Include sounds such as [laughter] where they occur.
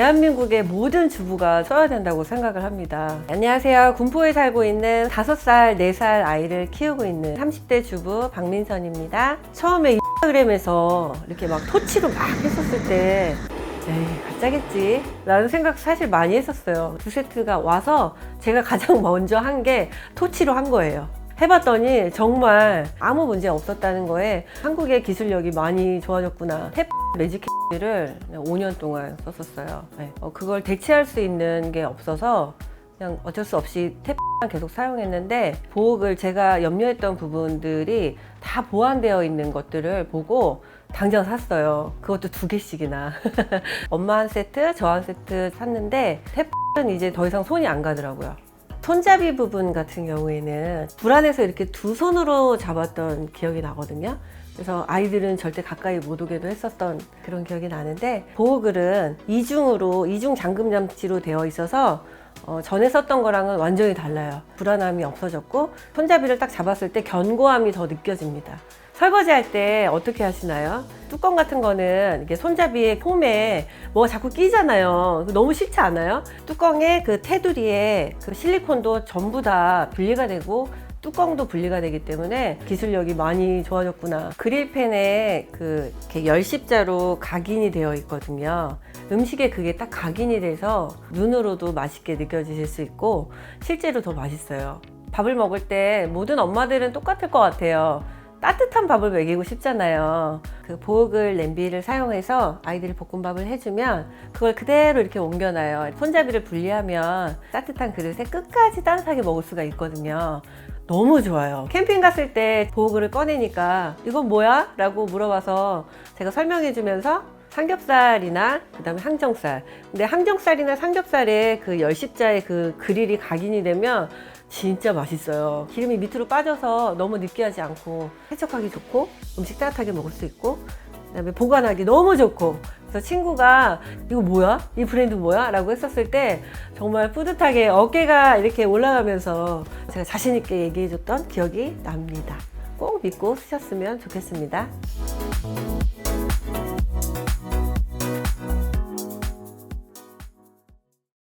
대한민국의 모든 주부가 써야 된다고 생각을 합니다. 안녕하세요. 군포에 살고 있는 5살, 4살 아이를 키우고 있는 30대 주부 박민선입니다. 처음에 인스타그램에서 이렇게 막 토치로 막 했었을 때 에이, 가짜겠지. 라는 생각 사실 많이 했었어요. 두 세트가 와서 제가 가장 먼저 한 게 토치로 한 거예요. 해봤더니 정말 아무 문제 없었다는 거에 한국의 기술력이 많이 좋아졌구나. 탭 매직키를 5년 동안 썼었어요. 네. 어, 그걸 대체할 수 있는 게 없어서 그냥 어쩔 수 없이 탭 계속 사용했는데 보호글 제가 염려했던 부분들이 다 보완되어 있는 것들을 보고 당장 샀어요. 그것도 두 개씩이나. [laughs] 엄마 한 세트, 저 한 세트 샀는데 탭은 이제 더 이상 손이 안 가더라고요. 손잡이 부분 같은 경우에는 불안해서 이렇게 두 손으로 잡았던 기억이 나거든요. 그래서 아이들은 절대 가까이 못 오게도 했었던 그런 기억이 나는데 보호글은 이중으로 이중 잠금 장치로 되어 있어서 어, 전에 썼던 거랑은 완전히 달라요. 불안함이 없어졌고 손잡이를 딱 잡았을 때 견고함이 더 느껴집니다. 설거지 할 때 어떻게 하시나요? 뚜껑 같은 거는 이게 손잡이에 폼에 뭐가 자꾸 끼잖아요. 너무 싫지 않아요? 뚜껑에 그 테두리에 그 실리콘도 전부 다 분리가 되고 뚜껑도 분리가 되기 때문에 기술력이 많이 좋아졌구나. 그릴팬에 그 열십자로 각인이 되어 있거든요. 음식에 그게 딱 각인이 돼서 눈으로도 맛있게 느껴지실 수 있고 실제로 더 맛있어요. 밥을 먹을 때 모든 엄마들은 똑같을 것 같아요. 따뜻한 밥을 먹이고 싶잖아요. 그 보호글 냄비를 사용해서 아이들이 볶음밥을 해주면 그걸 그대로 이렇게 옮겨놔요. 손잡이를 분리하면 따뜻한 그릇에 끝까지 따뜻하게 먹을 수가 있거든요. 너무 좋아요. 캠핑 갔을 때 보호글을 꺼내니까 이건 뭐야? 라고 물어봐서 제가 설명해 주면서 삼겹살이나 그다음에 항정살. 근데 항정살이나 삼겹살에 그 열십자의 그 그릴이 각인이 되면 진짜 맛있어요. 기름이 밑으로 빠져서 너무 느끼하지 않고 세척하기 좋고 음식 따뜻하게 먹을 수 있고 그다음에 보관하기 너무 좋고 그래서 친구가 이거 뭐야? 이 브랜드 뭐야? 라고 했었을 때 정말 뿌듯하게 어깨가 이렇게 올라가면서 제가 자신 있게 얘기해 줬던 기억이 납니다. 꼭 믿고 쓰셨으면 좋겠습니다.